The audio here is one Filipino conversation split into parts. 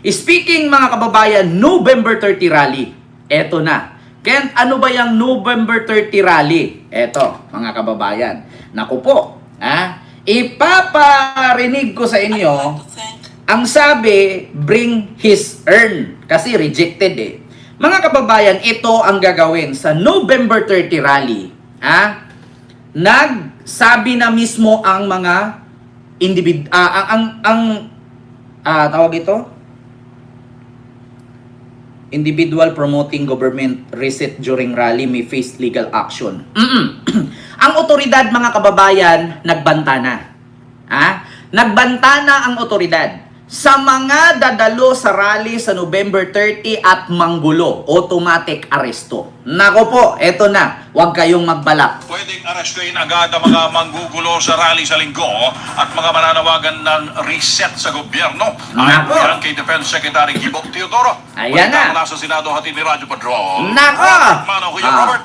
Speaking mga kababayan, November 30 rally. Eto na. Kent, ano ba yung November 30 rally? Eto, mga kababayan. Naku po, ha? Ipaparinig ko sa inyo ang sabi, bring his earn. Kasi rejected eh. Mga kababayan, ito ang gagawin sa November 30 rally. Ha? Nagsabi na mismo ang mga individ ah, ang ang ang ah, tawag ito individual promoting government reset during rally may face legal action. Ang otoridad mga kababayan nagbanta na. Ha? Nagbanta na ang otoridad sa mga dadalo sa rally sa November 30 at manggulo, automatic aresto. Nako po, eto na. Huwag kayong magbalak. Pwedeng arestuin agad ang mga manggugulo sa rally sa linggo at mga mananawagan ng reset sa gobyerno. Ayon Nako. yan kay Defense Secretary Gibok Teodoro. Ayan na. mula sa Senado hatid ni Radyo Padrón. Nako. Mano, Kuya Ah. Robert.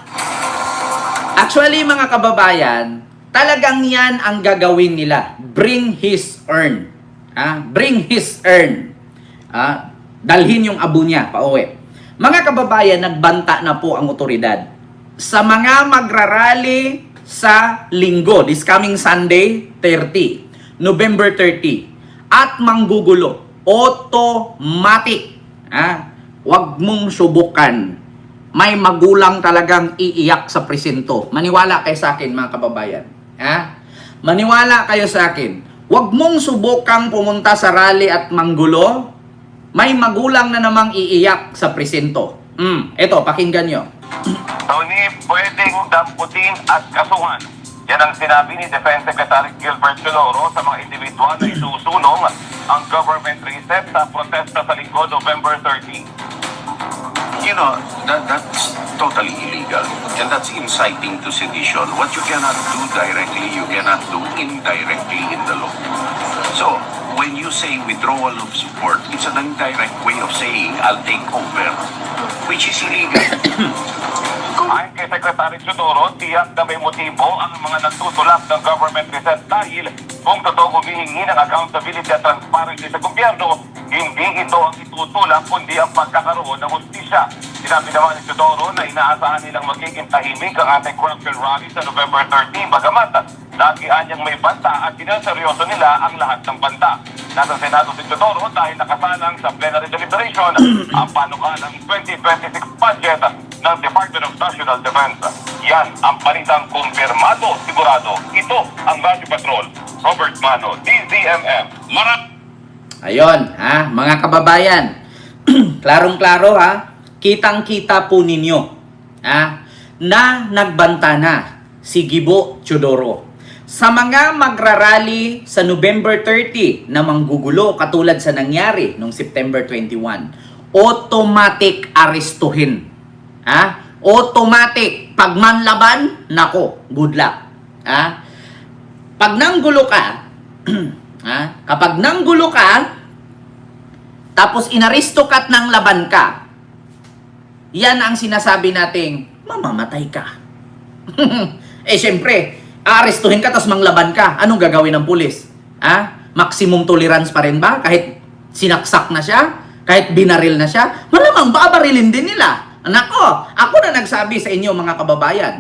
Actually, mga kababayan, talagang yan ang gagawin nila. Bring his earn. Ah, bring his earn. Ah, dalhin yung abo niya pauwi. Mga kababayan, nagbanta na po ang otoridad. Sa mga magrarally sa linggo, this coming Sunday, 30, November 30, at manggugulo, automatic. Ah, wag mong subukan may magulang talagang iiyak sa presinto. Maniwala kayo sa akin, mga kababayan. Ha? Maniwala kayo sa akin. Huwag mong subukang pumunta sa rally at manggulo. May magulang na namang iiyak sa presinto. Mm, eto, pakinggan nyo. Tony, pwedeng damputin at kasuhan. Yan ang sinabi ni Defense Secretary Gilbert Soloro sa mga individual na isusulong ang government reset sa protesta sa linggo November 30. You know, that, that's totally illegal. And that's inciting to sedition. What you cannot do directly, you cannot do indirectly in the law. So, when you say withdrawal of support, it's an indirect way of saying, I'll take over, which is illegal. Ayon kay Secretary Sudoro, tiyak na may motibo ang mga nagtutulak ng government reset dahil kung totoo humihingi ng accountability at transparency sa gobyerno, hindi ito ang itutulak kundi ang pagkakaroon ng hustisya. Sinabi naman ni Sudoro na inaasahan nilang magiging tahimik ang anti-corruption rally sa November 13 bagamat lagi anyang may banta at sinaseryoso nila ang lahat ng banta. Nasa Senado si Sudoro dahil nakasalang sa plenary deliberation ang panukalang 2026 budget ng Department of National Defense. Yan ang palitang kumpirmado, sigurado. Ito ang Radyo Patrol. Robert Mano, DZMM. Marat Ayon, ha, mga kababayan. Klarong-klaro ha. Kitang-kita po ninyo ha, na nagbanta na si Gibo Chodoro. Sa mga magrarally sa November 30 na manggugulo katulad sa nangyari noong September 21, automatic arestuhin. Ha? Automatic. Pag manlaban, nako, good luck. Ha? Pag nanggulo ka, ha? Kapag nanggulo ka, tapos inaristo ka at nang laban ka, yan ang sinasabi nating mamamatay ka. eh syempre, aarestuhin ka tapos manglaban ka. Anong gagawin ng pulis? Ha? Maximum tolerance pa rin ba? Kahit sinaksak na siya? Kahit binaril na siya? Malamang babarilin din nila. Nako, ako na nagsabi sa inyo mga kababayan.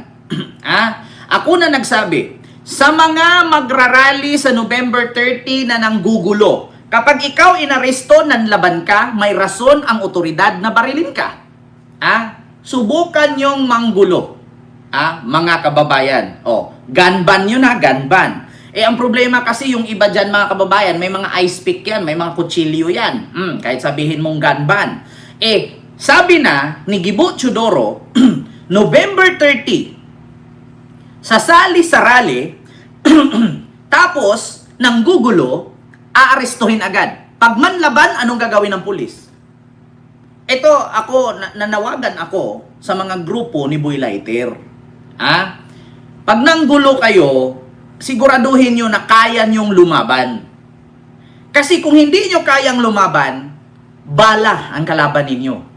ha? Ako na nagsabi, sa mga magrarally sa November 30 na nanggugulo, kapag ikaw inaresto, nanlaban ka, may rason ang otoridad na barilin ka. Ah, subukan yung manggulo. Ah, mga kababayan. Oh, gun ban yun ha, gun ban. Eh, ang problema kasi yung iba dyan mga kababayan, may mga ice pick yan, may mga kutsilyo yan. Hmm, kahit sabihin mong gun ban. Eh, sabi na ni Gibo Chudoro, November 30, sasali sa rally, tapos, nang gugulo, aarestuhin agad. Pag manlaban, anong gagawin ng pulis? Ito, ako, na- nanawagan ako sa mga grupo ni Boy Lighter. Ha? Pag nanggulo kayo, siguraduhin nyo na kaya nyong lumaban. Kasi kung hindi nyo kayang lumaban, bala ang kalaban ninyo.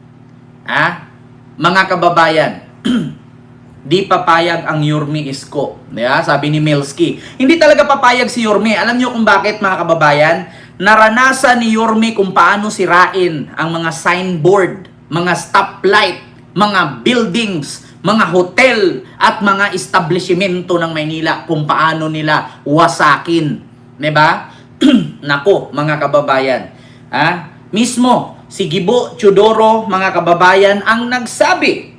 Ha? Mga kababayan, di papayag ang Yurmi Isko. Yeah, sabi ni Milski. Hindi talaga papayag si Yurmi. Alam nyo kung bakit mga kababayan? naranasan ni Yorme kung paano sirain ang mga signboard, mga stoplight, mga buildings, mga hotel at mga establishmento ng Maynila kung paano nila wasakin. 'Di ba? Nako, mga kababayan. Ha? Mismo si Gibo Chudoro, mga kababayan, ang nagsabi.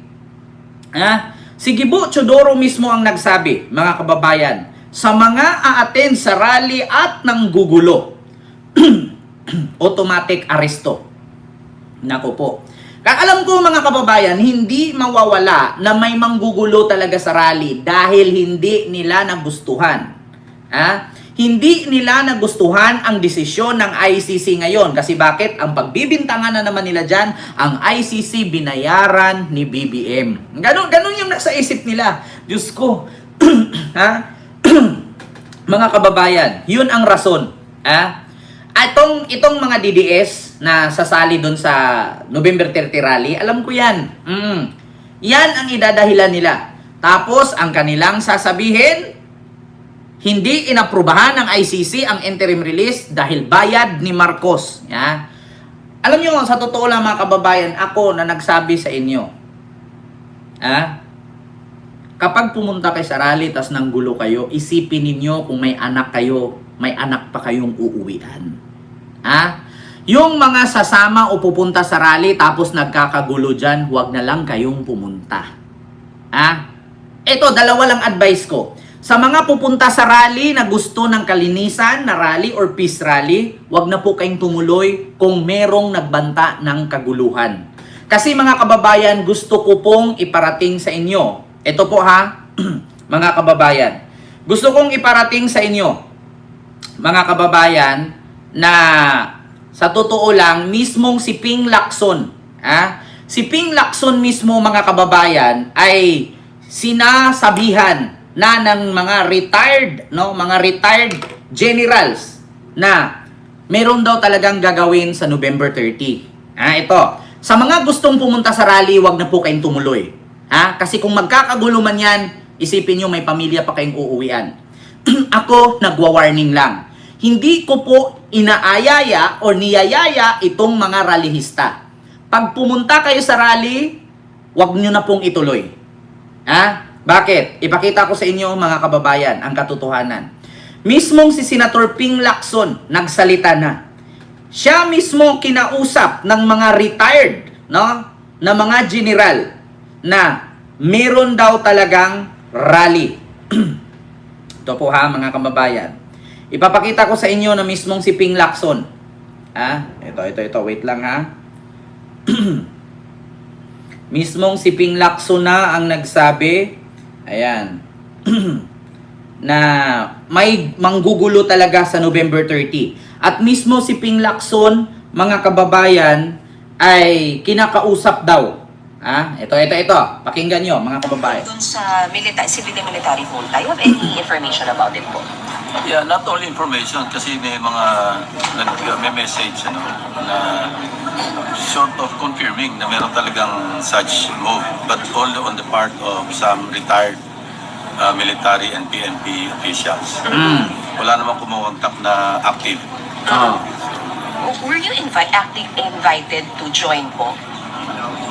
Ha? Si Gibo Chudoro mismo ang nagsabi, mga kababayan, sa mga aaten sa rally at ng gugulo, automatic aresto. Nako po. Alam ko mga kababayan, hindi mawawala na may manggugulo talaga sa rally dahil hindi nila nagustuhan. Ha? Hindi nila nagustuhan ang desisyon ng ICC ngayon. Kasi bakit? Ang pagbibintangan na naman nila dyan, ang ICC binayaran ni BBM. Ganon, ganon yung nasa isip nila. Diyos ko. ha? mga kababayan, yun ang rason. Ah, Atong itong mga DDS na sasali doon sa November 30 rally, alam ko 'yan. Mm. Yan ang idadahilan nila. Tapos ang kanilang sasabihin, hindi inaprubahan ng ICC ang interim release dahil bayad ni Marcos. Ya. Alam niyo sa totoo lang mga kababayan, ako na nagsabi sa inyo. Ah, kapag pumunta kayo sa rally tas nanggulo kayo, isipin ninyo kung may anak kayo, may anak pa kayong uuwian. Ha? Yung mga sasama o pupunta sa rally tapos nagkakagulo dyan, huwag na lang kayong pumunta. Ha? Ito, dalawa lang advice ko. Sa mga pupunta sa rally na gusto ng kalinisan na rally or peace rally, huwag na po kayong tumuloy kung merong nagbanta ng kaguluhan. Kasi mga kababayan, gusto ko pong iparating sa inyo. Ito po ha, mga kababayan. Gusto kong iparating sa inyo, mga kababayan, na sa totoo lang, mismong si Ping Lacson, ha? si Ping Lacson mismo mga kababayan ay sinasabihan na ng mga retired, no, mga retired generals na meron daw talagang gagawin sa November 30. Ha, ito. Sa mga gustong pumunta sa rally, wag na po kayong tumuloy. Ha? Kasi kung magkakagulo man yan, isipin nyo may pamilya pa kayong uuwian. Ako, nagwa-warning lang. Hindi ko po inaayaya o niyayaya itong mga rallyhista. Pag pumunta kayo sa rally, wag nyo na pong ituloy. Ha? Bakit? Ipakita ko sa inyo mga kababayan ang katotohanan. Mismong si Senator Ping Lacson nagsalita na. Siya mismo kinausap ng mga retired, no? Na mga general na meron daw talagang rally. Ito po ha mga kababayan. Ipapakita ko sa inyo na mismong si Ping Lacson. Ha? Ito, ito, ito. Wait lang ha. mismong si Ping Lacson na ang nagsabi. Ayan. na may manggugulo talaga sa November 30. At mismo si Ping Lacson, mga kababayan, ay kinakausap daw. Ha? Ito, ito, ito. Pakinggan nyo, mga kababayan. Doon sa milita civil and military junta, you have any information about it po? Yeah, not only information kasi may mga nag may message ano na short of confirming na meron talagang such move but only on the part of some retired uh, military and PNP officials. Mm. Wala namang kumontak na active. Oh. Were you invi- active, invited to join po?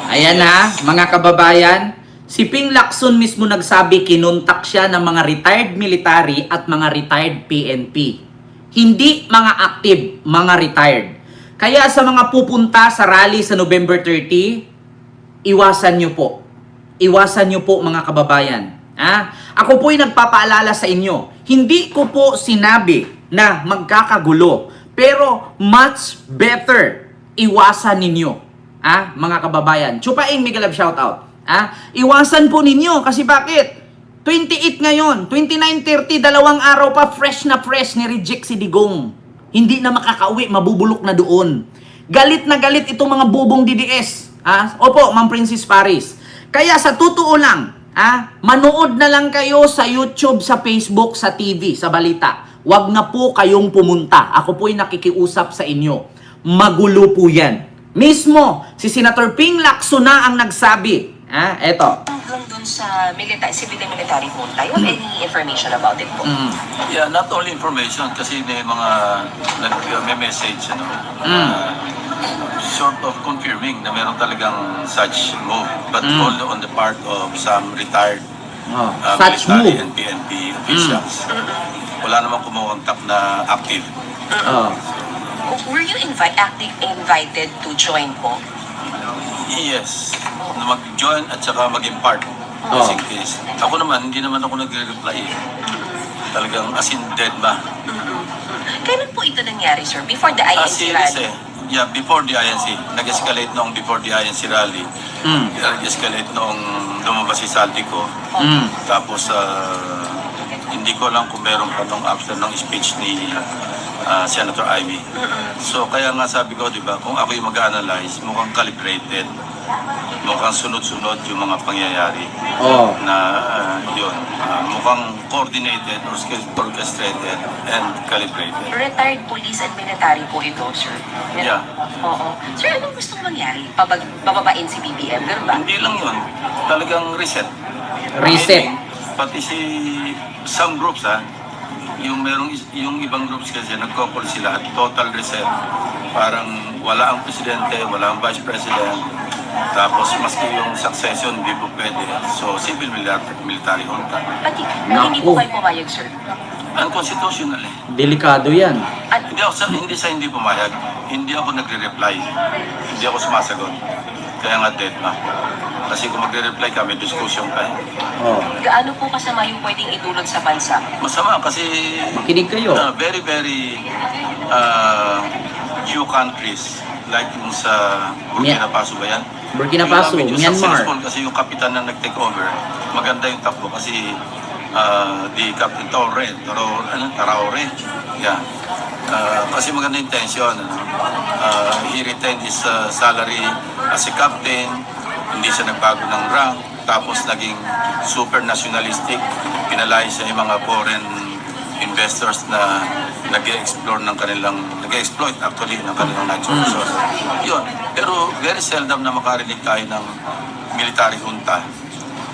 Ayan na, mga kababayan. Si Ping Lacson mismo nagsabi kinuntak siya ng mga retired military at mga retired PNP. Hindi mga active, mga retired. Kaya sa mga pupunta sa rally sa November 30, iwasan nyo po. Iwasan nyo po mga kababayan. Ah, ako po'y nagpapaalala sa inyo. Hindi ko po sinabi na magkakagulo. Pero much better iwasan ninyo. Ah, mga kababayan. Chupaing Miguel shoutout. Ah, iwasan po ninyo kasi bakit? 28 ngayon, 29.30, dalawang araw pa, fresh na fresh, ni-reject si Digong. Hindi na makakauwi, mabubulok na doon. Galit na galit itong mga bubong DDS. Ah, opo, Ma'am Princess Paris. Kaya sa totoo lang, ah, manood na lang kayo sa YouTube, sa Facebook, sa TV, sa balita. Huwag na po kayong pumunta. Ako po'y nakikiusap sa inyo. Magulo po yan. Mismo, si Senator Ping Lacson na ang nagsabi Ah, eto. Hanggang dun sa military, civil and military junta, you have any information about it po? Mm. Yeah, not only information kasi may mga nag-message ano, Mm. uh, sort of confirming na meron talagang such move but Mm. only on the part of some retired Oh, uh, such military move. and PNP officials. Wala namang kumontak na active. Oh. Were you invite, active, invited to join po? Yes, na mag-join at saka maging part. Oh. Just in case. Ako naman, hindi naman ako nagre-reply eh. Talagang as in dead ba? Kailan po ito nangyari, sir? Before the Ah, INC serious rally? eh. Yeah, before the INC. Nag-escalate noong before the INC rally. Mm. Nag-escalate noong lumabas si Saltico. Mm. Tapos, ah, hindi ko alam kung meron pa nung after ng speech ni ah, Senator Ivy. So, kaya nga sabi ko, di ba, kung ako yung mag-analyze, mukhang calibrated, mukhang sunod-sunod yung mga pangyayari Oh. na ah, yun, ah, mukhang coordinated or orchestrated and calibrated. Retired police and military po ito, sir. Yeah. Oo. Sir, anong gustong mangyari? Pabag, bababain si BBM, ganun ba? Hindi lang yun, talagang reset. Reset. Pati si some groups ha, yung merong yung ibang groups kasi nagko-call sila at total reset. Parang wala ang presidente, wala ang vice president. Tapos maski yung succession hindi po pwede. So civil military, military junta. Pati, na hindi po Naku. kayo pumayag, sir. Unconstitutional eh. Delikado yan. At, Hindi ako sa, hindi sa hindi pumayag. Hindi ako nagre-reply. Hindi ako sumasagot. Kaya nga dead na. Kasi kung magre-reply ka, may discussion ka eh. Oh. gaano po kasama yung pwedeng idulot sa bansa? Masama kasi Makinig kayo. uh, very very uh, few countries like yung sa Burkina Mya- Faso ba yan? Burkina Yung Faso, medyo Myanmar. successful kasi yung kapitan na nag-take over, maganda yung takbo kasi uh, di Captain Torre, Toro, ano, Traore. Yeah. Uh, kasi maganda yung tension. Ano? Uh, he retained his uh, salary as a captain, hindi siya nagbago ng rank, tapos naging super nationalistic, pinalay siya yung mga foreign investors na nag-explore ng kanilang, nag-exploit actually ng kanilang natural resources. Yun. Pero very seldom na makarinig tayo ng military junta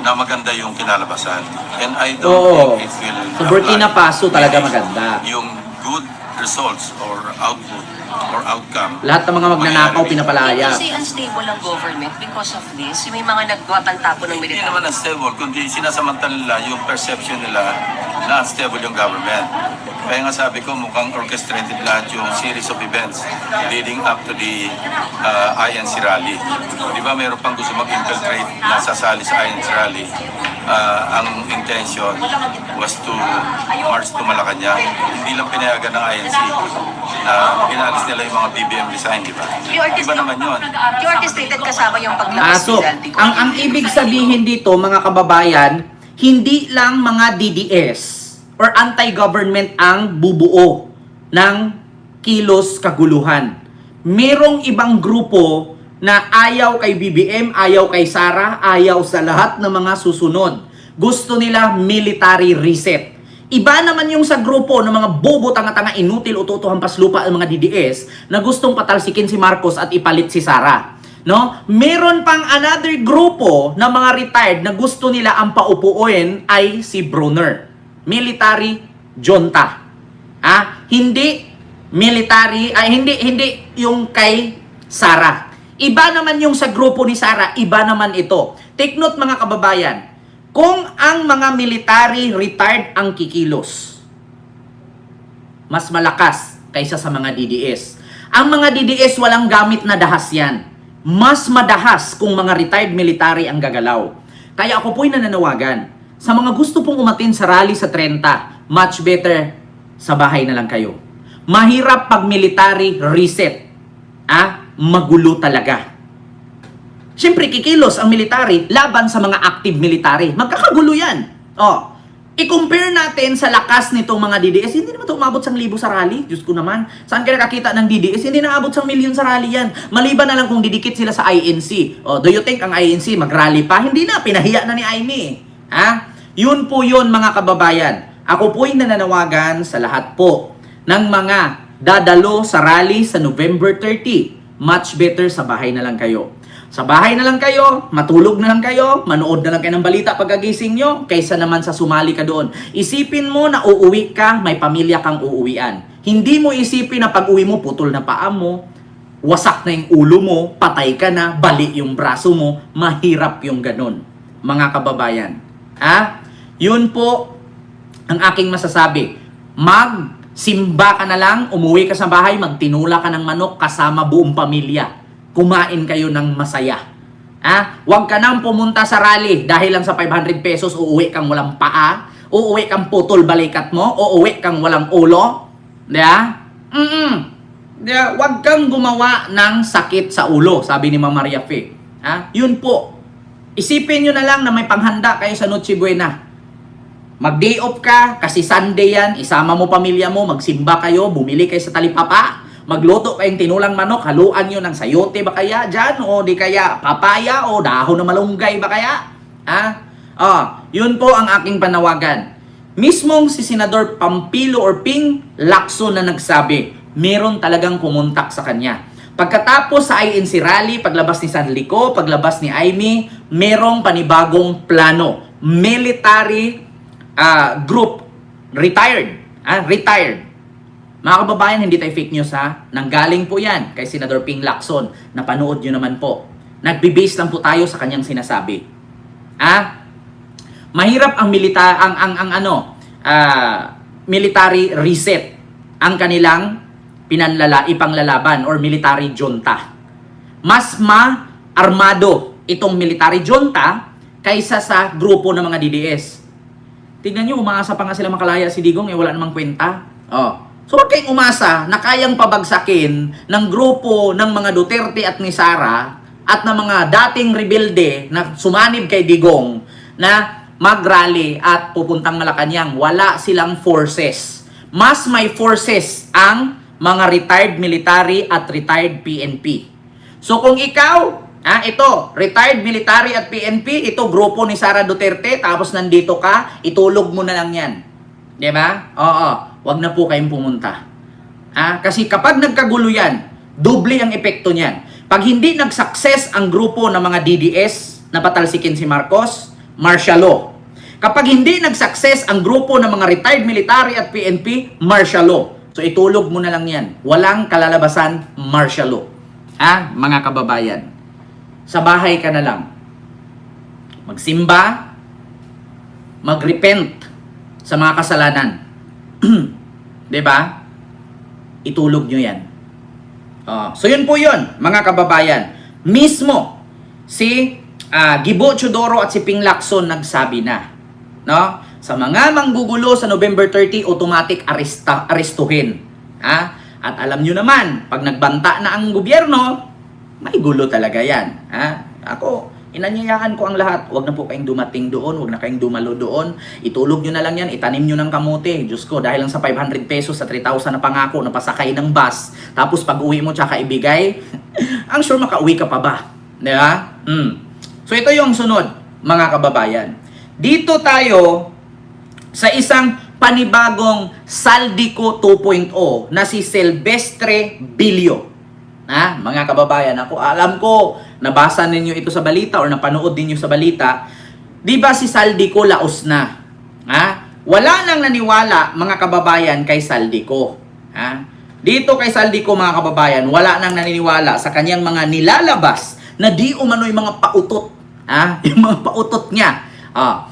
na maganda yung kinalabasan. And I don't Oo. think it will Sa Burkina. Faso talaga maganda. Yung good results or output or outcome. Lahat ng mga magnanakaw pinapalaya. Hindi kasi unstable ang government because of this. May mga nagbabanta po ng Hindi military. naman unstable, kundi sinasamantala nila yung perception nila na unstable yung government. Kaya nga sabi ko, mukhang orchestrated lahat yung series of events leading up to the uh, INC rally. Di ba mayroon pang gusto mag-infiltrate na sasali sa INC rally? Uh, ang intention was to march to Malacanang. Hindi lang pinayagan ng INC na pinalis nila yung mga BBM design, di ba? Iba naman yun. Yung orchestrated kasama yung paglabas ni Zaldico. ang, ang ibig sabihin dito mga kababayan, hindi lang mga DDS or anti-government ang bubuo ng kilos kaguluhan. Merong ibang grupo na ayaw kay BBM, ayaw kay Sara, ayaw sa lahat ng mga susunod. Gusto nila military reset. Iba naman yung sa grupo ng mga bobo tanga-tanga inutil ututo hampas lupa ang mga DDS na gustong patalsikin si Marcos at ipalit si Sara. No? Meron pang another grupo na mga retired na gusto nila ang paupuin ay si Brunner. Military junta. Ah, hindi military ay hindi hindi yung kay Sara. Iba naman yung sa grupo ni Sara, iba naman ito. Take note mga kababayan, kung ang mga military retired ang kikilos, mas malakas kaysa sa mga DDS. Ang mga DDS walang gamit na dahas yan. Mas madahas kung mga retired military ang gagalaw. Kaya ako po'y nananawagan. Sa mga gusto pong umatin sa rally sa 30, much better sa bahay na lang kayo. Mahirap pag military reset. Ah, magulo talaga. Siyempre, kikilos ang military laban sa mga active military. Magkakagulo yan. Oh, I-compare natin sa lakas nitong mga DDS, hindi naman ito umabot sa libo sa rally. Diyos ko naman. Saan kaya nakakita ng DDS? Hindi naabot sa milyon sa rally yan. Maliban na lang kung didikit sila sa INC. Oh, do you think ang INC mag-rally pa? Hindi na. Pinahiya na ni Aimee. Ha? Yun po yun mga kababayan. Ako po'y nananawagan sa lahat po ng mga dadalo sa rally sa November 30. Much better sa bahay na lang kayo. Sa bahay na lang kayo, matulog na lang kayo, manood na lang kayo ng balita pagkagising nyo, kaysa naman sa sumali ka doon. Isipin mo na uuwi ka, may pamilya kang uuwian. Hindi mo isipin na pag uwi mo, putol na paa mo, wasak na yung ulo mo, patay ka na, bali yung braso mo, mahirap yung ganun. Mga kababayan. Ha? Yun po ang aking masasabi. Magsimba ka na lang, umuwi ka sa bahay, magtinula ka ng manok kasama buong pamilya. Kumain kayo ng masaya. Ha? Huwag ka nang pumunta sa rally dahil lang sa 500 pesos uuwi kang walang paa, uuwi kang putol balikat mo, uuwi kang walang ulo. Di ba? Mm-mm. Di ba? Huwag kang gumawa ng sakit sa ulo, sabi ni Mama Maria Fe. Ha? Yun po. Isipin nyo na lang na may panghanda kayo sa Noche Buena. Mag-day off ka, kasi Sunday yan, isama mo pamilya mo, magsimba kayo, bumili kayo sa talipapa, magluto kayong tinulang manok, haluan nyo ng sayote ba kaya dyan, o di kaya papaya, o dahon na malunggay ba kaya? Ha? Ah, yun po ang aking panawagan. Mismong si Senador Pampilo or Ping Lacson na nagsabi, meron talagang kumontak sa kanya. Pagkatapos sa INC rally, paglabas ni San Lico, paglabas ni Aimee, merong panibagong plano. Military ah, group, retired. Ah, retired. Mga kababayan, hindi tayo fake news ha. Nanggaling po yan kay Senador Ping Lacson. Napanood nyo naman po. Nagbe-base lang po tayo sa kanyang sinasabi. Ha? Mahirap ang milita ang ang ang ano, ah, military reset ang kanilang pinanlala ipanglalaban or military junta. Mas ma-armado itong military junta kaysa sa grupo ng mga DDS. Tingnan nyo, umaasa pa nga sila makalaya si Digong, eh wala namang kwenta. Oh. So huwag kayong umasa na kayang pabagsakin ng grupo ng mga Duterte at ni Sara at ng mga dating rebelde na sumanib kay Digong na mag-rally at pupuntang Malacanang. Wala silang forces. Mas may forces ang mga retired military at retired PNP. So kung ikaw, ah, ito, retired military at PNP, ito grupo ni Sara Duterte, tapos nandito ka, itulog mo na lang yan. Di ba? Oo, wag na po kayong pumunta. Ah, kasi kapag nagkagulo yan, doble ang epekto niyan. Pag hindi nag-success ang grupo ng mga DDS na patalsikin si Marcos, martial law. Kapag hindi nag-success ang grupo ng mga retired military at PNP, martial law. So itulog mo na lang yan. Walang kalalabasan, martial law. Ah, mga kababayan. Sa bahay ka na lang. Magsimba, magrepent sa mga kasalanan. 'Di ba? Itulog nyo 'yan. Oh, so yun po 'yun, mga kababayan. Mismo si ah, Gibo Chodoro at si Ping Lacson nagsabi na, no? Sa mga manggugulo sa November 30, automatic aresta, arestuhin. Ha? At alam nyo naman, pag nagbanta na ang gobyerno, may gulo talaga yan. Ha? Ako, inanyayahan ko ang lahat. Huwag na po kayong dumating doon, huwag na kayong dumalo doon. Itulog nyo na lang yan, itanim nyo ng kamote. Diyos ko, dahil lang sa 500 pesos sa 3,000 na pangako na pasakay ng bus, tapos pag uwi mo tsaka ibigay, ang sure makauwi ka pa ba? Di ba? Hmm. So ito yung sunod, mga kababayan. Dito tayo sa isang panibagong Saldico 2.0 na si Silvestre Bilio. Ha? Mga kababayan, ako alam ko, nabasa ninyo ito sa balita or napanood ninyo sa balita, di ba si Saldico laos na? Ha? Wala nang naniwala mga kababayan kay Saldico. Ha? Dito kay Saldico mga kababayan, wala nang naniniwala sa kanyang mga nilalabas na di umano'y mga pautot. Ha? Yung mga pautot niya. Ah,